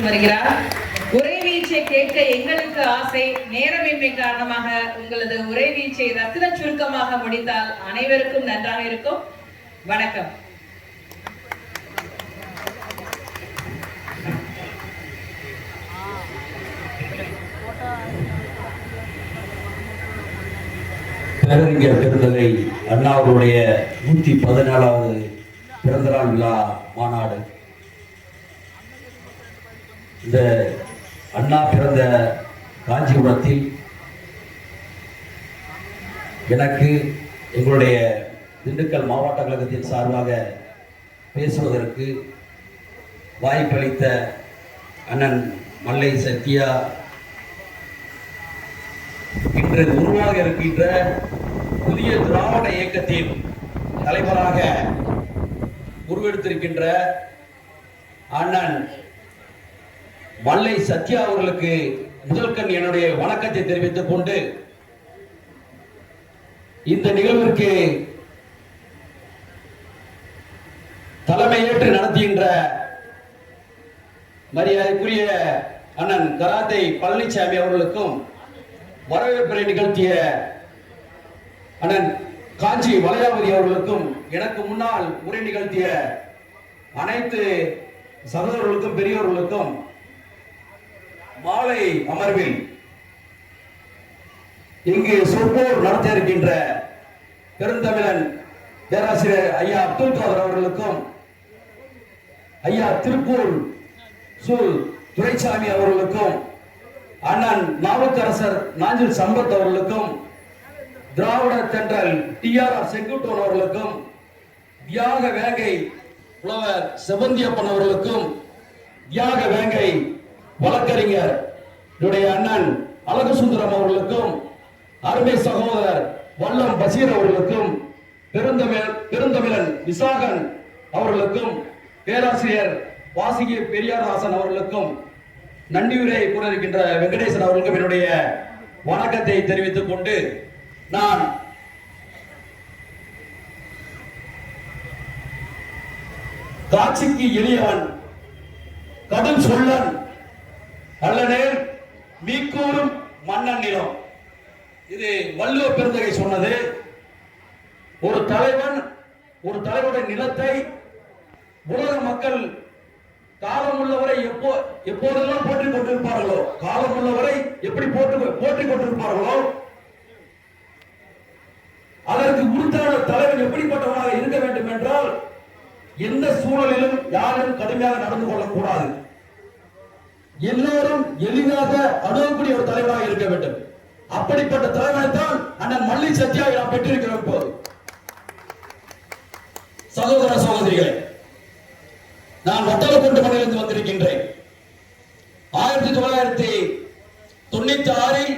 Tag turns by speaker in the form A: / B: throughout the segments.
A: வருகிறார். உரை வீழ்ச்சியை கேட்க எங்களுக்கு ஆசை நேரமின்மை காரணமாக உங்களது உரை வீழ்ச்சியை ரத்தின சுருக்கமாக முடித்தால் அனைவருக்கும் நன்றாக இருக்கும். வணக்கம்.
B: பேரறிஞர் பெருந்தகை அண்ணாவுடைய நூற்றி பதினாலாவது பிறந்தநாள் விழா மாநாடு. இந்த அண்ணா பிறந்த காஞ்சிபுரத்தில் எனக்கு எங்களுடைய திண்டுக்கல் மாவட்ட கழகத்தின் சார்பாக பேசுவதற்கு வாய்ப்பளித்த அண்ணன் மல்லை சத்யா இன்று உருவாக இருக்கின்ற புதிய திராவிட இயக்கத்தின் தலைவராக உருவெடுத்திருக்கின்ற அண்ணன் வல்லை சத்யா அவர்களுக்கு முதல்கண் என்னுடைய வணக்கத்தை தெரிவித்துக் கொண்டு இந்த நிகழ்விற்கு தலைமையேற்று நடத்துகின்ற மரியாதைக்குரிய அண்ணன் கராத்தை பழனிசாமி அவர்களுக்கும் வரவேற்புரை நிகழ்த்திய அண்ணன் காஞ்சி வளையாபதி அவர்களுக்கும் எனக்கு முன்னால் உரை நிகழ்த்திய அனைத்து சகோதரர்களுக்கும் பெரியவர்களுக்கும் மாலை அமர்வில் இங்கு சொற்போர் நடத்த இருக்கின்ற பெருந்தமிழன் பேராசிரியர் ஐயா அப்துல் கவர் அவர்களுக்கும் ஐயா திருப்பூர் சு. துரைசாமி அவர்களுக்கும் அண்ணன் நாவுக்கரசர் நாஞ்சில் சம்பத் அவர்களுக்கும் திராவிட தென்றல் டி ஆர் ஆர் செங்குட்டோன் அவர்களுக்கும் தியாக வேங்கை புலவர் செவந்தியப்பன் அவர்களுக்கும் தியாக வேங்கை வழக்கறிஞர் என்னுடைய அண்ணன் அழகு சுந்தரம் அவர்களுக்கும் அருமை சகோதரர் வல்லம் பசீர் அவர்களுக்கும் பெருந்தமிழ் பெருந்தமிழன் விசாகன் அவர்களுக்கும் பேராசிரியர் வாசிகி பெரியார்தாசன் அவர்களுக்கும் நன்றியுரை கூற இருக்கின்ற வெங்கடேசன் அவர்களுக்கும் என்னுடைய வணக்கத்தை தெரிவித்துக் கொண்டு நான் காட்சிக்கு எளியவன் கடும் சொல்லன் அல்லது மீக்கூறும் மன்னன் இது வள்ளுவ பெருந்தகை சொன்னது. ஒரு தலைவன் ஒரு தலைவருடைய நிலத்தை உலக மக்கள் காலம் உள்ளவரை எப்போ எப்போதெல்லாம் போற்றிக் கொண்டிருப்பார்களோ காலம் உள்ளவரை எப்படி போட்டு போற்றிக் கொண்டிருப்பார்களோ அதற்கு உறுத்தான தலைவன் எப்படிப்பட்டவனாக இருக்க வேண்டும் என்றால் எந்த சூழலிலும் யாரும் கடுமையாக நடந்து கொள்ளக்கூடாது. எல்லோரும் எளிதாக அணுகக்கூடிய ஒரு தலைவராக இருக்க வேண்டும். அப்படிப்பட்ட தலைவனை தான் அண்ணன் மல்லி சத்யாவை நாம் பெற்றிருக்கிறோம் இப்போது சகோதர சகோதரிகளே நான் வட்டலக்குண்டு மலையிலிருந்து வந்திருக்கின்றேன். ஆயிரத்தி தொள்ளாயிரத்தி தொண்ணூத்தி ஆறில்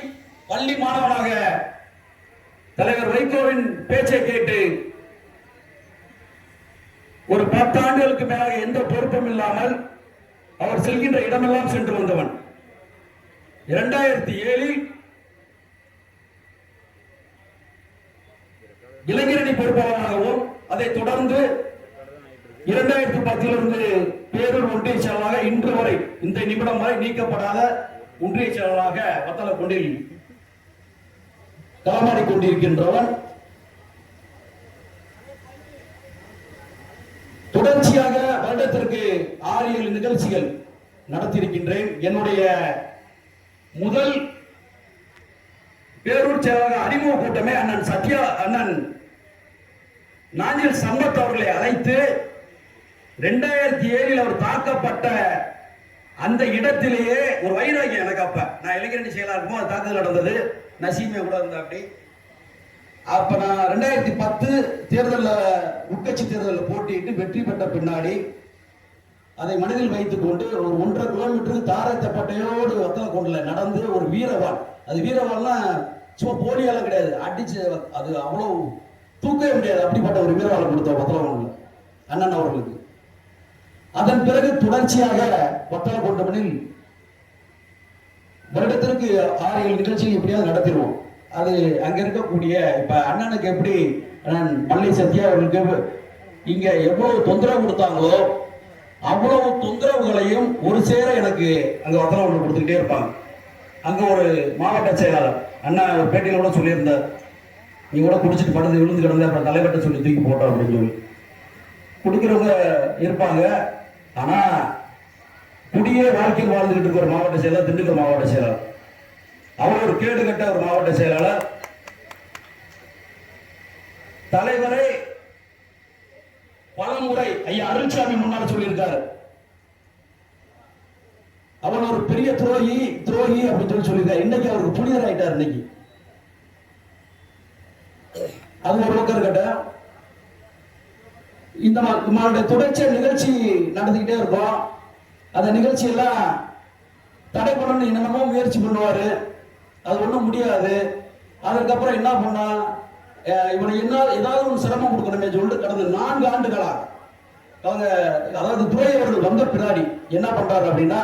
B: பள்ளி மாணவனாக தலைவர் வைகோவின் பேச்சை கேட்டு ஒரு பத்து ஆண்டுகளுக்கு மேலாக எந்த பொறுப்பும் இல்லாமல் அவர் செல்கின்ற இடமெல்லாம் சென்று வந்தவன். இரண்டாயிரத்தி ஏழில் இளைஞரணி பொறுப்பாளராகவும் அதை தொடர்ந்து இரண்டாயிரத்தி பத்திலிருந்து பேரூர் ஒன்றிய செயலாளராக இன்று வரை இந்த நிமிடம் வரை நீக்கப்படாத ஒன்றிய செயலாளராக கொண்டில் கவமாடிக் கொண்டிருக்கின்றவன். தொடர்ச்சியாக வருடத்திற்கு ஆறு ஏழு நிகழ்ச்சிகள் நடத்தியிருக்கின்றேன். என்னுடைய முதல் பேரூர் செயலாளர் அறிமுக கூட்டமே அண்ணன் சத்யா அண்ணன் நாஞ்சில் சம்பத் அவர்களை அழைத்து ரெண்டாயிரத்தி ஏழில் அவர் தாக்கப்பட்ட அந்த இடத்திலேயே ஒரு வைராகியம் எனக்கு அப்ப. நான் இளைஞரணி செயலா இருக்கும் அது தாக்குதல் நடந்தது. நசீமே கூட இருந்தா அப்படி அப்ப நான் ரெண்டாயிரத்தி பத்து தேர்தலில் உட்கட்சி தேர்தலில் போட்டியிட்டு வெற்றி பெற்ற பின்னாடி அதை மனதில் வைத்துக் கொண்டு ஒரு ஒன்றரை கிலோமீட்டருக்கு தாரை தப்பட்டையோடு கொண்டல நடந்து ஒரு வீரவாள். அது வீரவாள்னா சும்மா போலியெல்லாம் கிடையாது. அடிச்சு அது அவ்வளவு தூக்கவே முடியாது. அப்படிப்பட்ட ஒரு வீரவாளை கொடுத்தோம் வத்தலக்கொண்டுல அண்ணன் அவர்களுக்கு. அதன் பிறகு தொடர்ச்சியாக வத்தலக்கொண்டவனில் வருடத்திற்கு ஆறு ஏழு நிகழ்ச்சிகள் எப்படியாவது நடத்திடுவோம். அது அங்க இருக்கக்கூடிய இப்ப அண்ணனுக்கு எப்படி அண்ணன் மல்லை சத்யா அவர்களுக்கு இங்க எவ்வளவு தொந்தரவு கொடுத்தாங்களோ அவ்வளவு தொந்தரவுகளையும் ஒரு சேர எனக்கு அங்க வத்தனம் ஒன்று கொடுத்துக்கிட்டே இருப்பாங்க. அங்க ஒரு மாவட்ட செயலாளர் அண்ணா ஒரு பேட்டியில கூட சொல்லியிருந்தார். நீ கூட குடிச்சிட்டு படுத்து விழுந்து கிடந்த அப்புறம் தலைவர்கிட்ட சொல்லி தூக்கி போட்டோம் அப்படின்னு சொல்லி. குடிக்கிறவங்க இருப்பாங்க. ஆனா குடியே வாழ்க்கை வாழ்ந்துகிட்டு இருக்க ஒரு மாவட்ட செயலாளர் திண்டுக்கல் மாவட்ட செயலாளர். அவர் ஒரு கேடு கட்ட ஒரு மாவட்ட செயலாளர். தலைவரை பலமுறை ஐயா அருள்சாமி முன்னால சொல்லியிருக்காரு. அவன் ஒரு பெரிய துரோகி துரோகி அப்படின்னு சொல்லி சொல்லியிருக்காரு. இன்னைக்கு அவருக்கு புனிதர் ஆயிட்டார் இன்னைக்கு. அது ஒரு பக்கம் இருக்கட்டும். இந்த மா- நம்மளுடைய நிகழ்ச்சி நடந்துக்கிட்டே இருக்கும். அந்த நிகழ்ச்சி எல்லாம் தடை பண்ணணும்னு என்னென்னமோ முயற்சி பண்ணுவாரு. அது ஒன்றும் முடியாது. அதுக்கப்புறம் என்ன பண்ணால் இவனை என்ன ஏதாவது ஒரு சிரமம் கொடுக்கணுமே சொல்லிட்டு கடந்த நான்கு ஆண்டுகளாக அவங்க அதாவது துறை அவர்கள் வந்த பின்னாடி என்ன பண்றாரு அப்படின்னா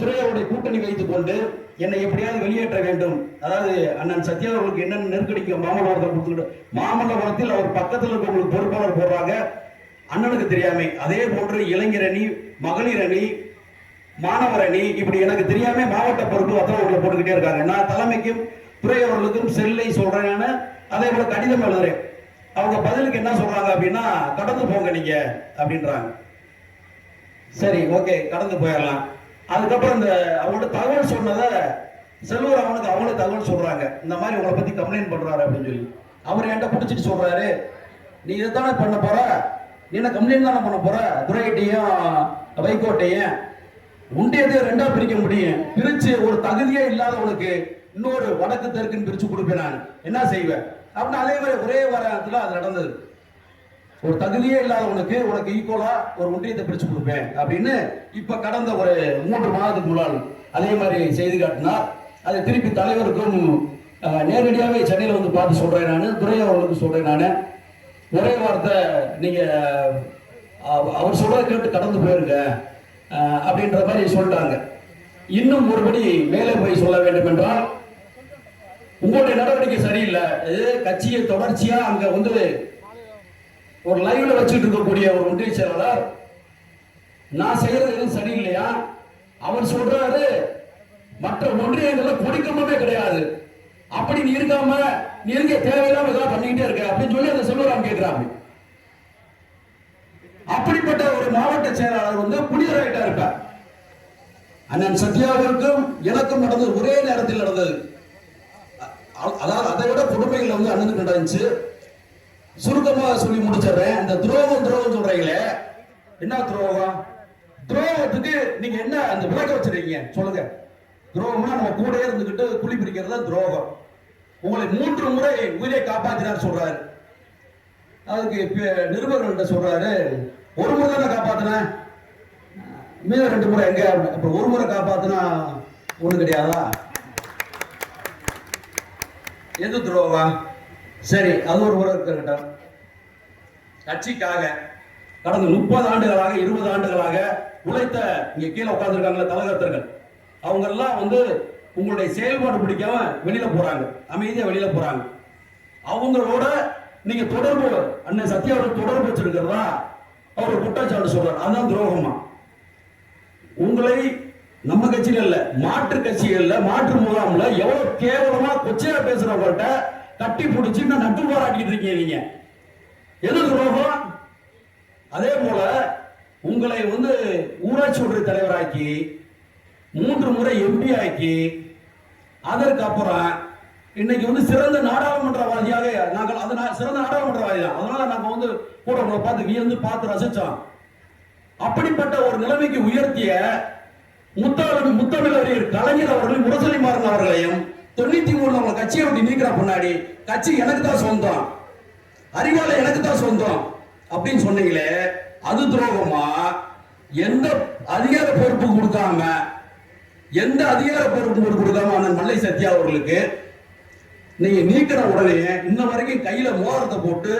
B: துறையோடைய கூட்டணி வைத்துக் கொண்டு என்னை எப்படியாவது வெளியேற்ற வேண்டும். அதாவது அண்ணன் சத்யா அவர்களுக்கு என்னென்ன நெருக்கடிக்கு மாமல்லபுரத்தை கொடுத்துக்கிட்டு மாமல்லபுரத்தில் அவர் பக்கத்தில் இருக்கவங்களுக்கு பொறுப்பாளர் போடுறாங்க. அண்ணனுக்கு தெரியாமே அதே போன்று இளைஞர் அணி மகளிர் அணி மாணவர் அணி இப்படி எனக்கு தெரியாம மாவட்ட பொறுப்பு வத்தவர்களை போட்டுக்கிட்டே இருக்காங்க. நான் தலைமைக்கும் துறையவர்களுக்கும் செல்லை சொல்றேன்னு அதே போல கடிதம் எழுதுறேன். அவங்க பதிலுக்கு என்ன சொல்றாங்க அப்படின்னா கடந்து போங்க நீங்க அப்படின்றாங்க. சரி ஓகே கடந்து போயிடலாம். அதுக்கப்புறம் இந்த அவங்களோட தகவல் சொன்னதை செல்வர் அவனுக்கு அவங்களே தகவல் சொல்றாங்க. இந்த மாதிரி உங்களை பத்தி கம்ப்ளைண்ட் பண்றாரு அப்படின்னு சொல்லி. அவர் என்கிட்ட பிடிச்சிட்டு சொல்றாரு நீ இதைத்தானே பண்ண போற? நீ என்ன கம்ப்ளைண்ட் தானே பண்ண போற? துரைகிட்டையும் வைகோட்டையும் உண்டியத்தையும் ரெண்டா பிரிக்க முடியும். பிரிச்சு ஒரு தகுதியே இல்லாதவனுக்கு இன்னொரு வடக்கு தெற்குன்னு பிரிச்சு கொடுப்பேன் நான். என்ன செய்வேன்? அப்படின்னு அதே மாதிரி ஒரே வாரத்தில் அது நடந்தது. ஒரு தகுதியே இல்லாதவனுக்கு உனக்கு ஈக்குவலா ஒரு ஒன்றியத்தை பிரிச்சு கொடுப்பேன் அப்படின்னு இப்ப கடந்த ஒரு மூன்று மாதத்துக்கு முன்னால் அதே மாதிரி செய்து காட்டினார். அதை திருப்பி தலைவருக்கும் நேரடியாகவே சென்னையில் வந்து பார்த்து சொல்றேன் நான். துரை அவர்களுக்கு சொல்றேன் நான். ஒரே வார்த்தை நீங்க அவ- அவர் சொல்றதை கேட்டு கடந்து போயிருங்க அப்படின்ற மாதிரி சொல்லிட்டாங்க. இன்னும் ஒருபடி மேலே போய் சொல்ல வேண்டும் என்றால் உங்களுடைய நடவடிக்கை சரியில்லை. கட்சியை தொடர்ச்சியா அங்க வந்து ஒரு லைவ்ல வச்சுட்டு இருக்கக்கூடிய ஒரு ஒன்றிய செயலாளர் நான் செய்யறது எதுவும் சரியில்லையா? அவர் சொல்றாரு மற்ற ஒன்றியங்கள்ல கொடுக்கமே கிடையாது. அப்படி நீ இருக்காம நீ இருக்க தேவையில்லாம இதெல்லாம் பண்ணிக்கிட்டே இருக்க? அப்படின்னு சொல்லி அந்த செல்வராம் கேட்கிறாங்க அப்படிப்பட்ட ஒரு மாவட்ட செயலாளர் வந்து புனிதராயிட்டா இருப்பார் அண்ணன் சத்யாவிற்கும் எனக்கும் நடந்தது ஒரே நேரத்தில் நடந்தது. அதாவது அதை விட கொடுமைகள் வந்து அண்ணனுக்கு நடந்துச்சு சுருக்கமா சொல்லி முடிச்சிடுறேன். இந்த துரோகம் துரோகம் சொல்றீங்களே. என்ன துரோகம்? துரோகத்துக்கு நீங்க என்ன அந்த விளக்க வச்சிருக்கீங்க? சொல்லுங்க. துரோகம்னா நம்ம கூட இருந்துகிட்டு குழி பிரிக்கிறது தான் துரோகம். உங்களை மூன்று முறை உயிரை காப்பாத்தினார் சொல்றாரு. அதுக்கு நிருபர்கள்ட்ட சொல்றாரு ஒரு முறை தானே காப்பாத்தினேன் மீத ரெண்டு முறை எங்க? அப்புறம் ஒரு முறை காப்பாத்தினா ஒண்ணு கிடையாதா? எது துரோகம்? சரி அது ஒரு உறவு இருக்கட்டும். கட்சிக்காக கடந்த முப்பது ஆண்டுகளாக இருபது ஆண்டுகளாக உழைத்த இங்க கீழே உட்கார்ந்துருக்காங்களே தலைகர்த்தர்கள் அவங்க எல்லாம் வந்து உங்களுடைய செயல்பாடு பிடிக்காம வெளியில போறாங்க. அமைதியா வெளியில போறாங்க. அவங்களோட நீங்க தொடர்பு அண்ணன் சத்யா தொடர்பு வச்சிருக்கிறதா? அவர் குற்றச்சாட்டு சொல்றாரு. அதுதான் துரோகமா உங்களை நம்ம கட்சியில இல்ல மாற்று கட்சிகள்ல மாற்று முகாம்ல எவ்வளவு கேவலமா கொச்சையா பேசுறவங்கள்ட்ட கட்டி பிடிச்சி நான் நட்டு போராட்டிட்டு இருக்கீங்க நீங்க. எது துரோகம்? அதே போல உங்களை வந்து ஊராட்சி ஒன்றிய தலைவராக்கி மூன்று முறை எம்பி ஆக்கி அதற்கு அப்புறம் இன்னைக்கு வந்து சிறந்த நாடாளுமன்றவாதியாக நாங்கள் அது சிறந்த நாடாளுமன்றவாதி தான். அதனால நாங்க வந்து கூட உங்களை பார்த்து வியந்து பார்த்து ரசிச்சோம். அப்படிப்பட்ட ஒரு நிலைமைக்கு உயர்த்திய முத்தமிழ் முத்தமிழறிஞர் கலைஞர் அவர்கள் முரசொலி மாறன் அவர்களையும் தொண்ணூத்தி மூணுல அவங்க கட்சியை விட்டு நீக்கிற முன்னாடி கட்சி எனக்கு தான் சொந்தம். அறிவாலை எனக்கு தான் சொந்தம். அப்படின்னு சொன்னீங்களே அது துரோகமா? எந்த அதிகார பொறுப்பு கொடுக்காம எந்த அதிகார பொறுப்பு கொடுக்காம அண்ணன் மல்லை சத்யா அவர்களுக்கு நீங்க நீக்கிற உடனே இன்ன வரைக்கும் கையில மோதிரத்தை போட்டு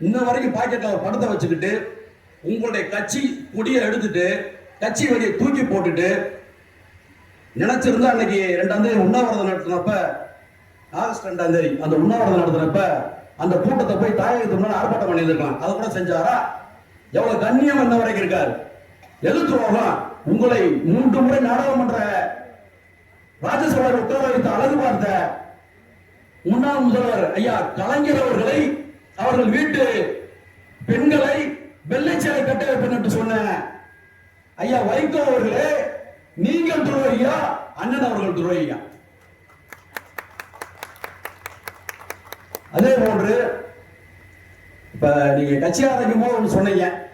B: இன்ன வரைக்கும் பாக்கெட்ல படத்தை வச்சுக்கிட்டு உங்களுடைய கட்சி கொடியை எடுத்துட்டு கட்சி வழியை தூக்கி போட்டுட்டு நினைச்சிருந்தா அன்னைக்கு ரெண்டாம் தேதி உண்ணாவிரதம் நடத்தினப்ப ஆகஸ்ட் ரெண்டாம் தேதி அந்த உண்ணாவிரதம் நடத்தினப்ப அந்த கூட்டத்தை போய் தாயகத்துக்கு முன்னாடி ஆர்ப்பாட்டம் பண்ணியிருக்கலாம் அதை கூட செஞ்சாரா? எவ்வளவு கண்ணியம் என்ன வரைக்கும் இருக்கார். எது உங்களை மூன்று முறை நாடாளுமன்ற ராஜ்யசபாவில் உட்கார வைத்த அழகு பார்த்த முன்னாள் முதல்வர் ஐயா கலைஞர் அவர்களை அவர்கள் வீட்டு பெண்களை வெள்ளை சேலை கட்ட வைப்பேன் என்று சொன்ன ஐயா வைகோ அவர்களே நீங்கள் துரோகியா? அண்ணன் அவர்கள் துரோகியா? அதே போன்று இப்ப நீங்க கட்சி ஆரம்பிக்கும் போது சொன்னீங்க.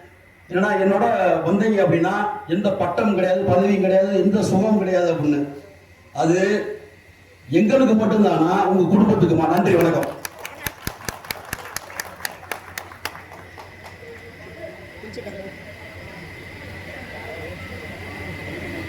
B: ஏன்னா என்னோட வந்தீங்க அப்படின்னா எந்த பட்டம் கிடையாது பதவியும் கிடையாது எந்த சுகம் கிடையாது அப்படின்னு. அது எங்களுக்கு மட்டும்தானா? உங்க குடும்பத்துக்குமா? நன்றி வணக்கம்.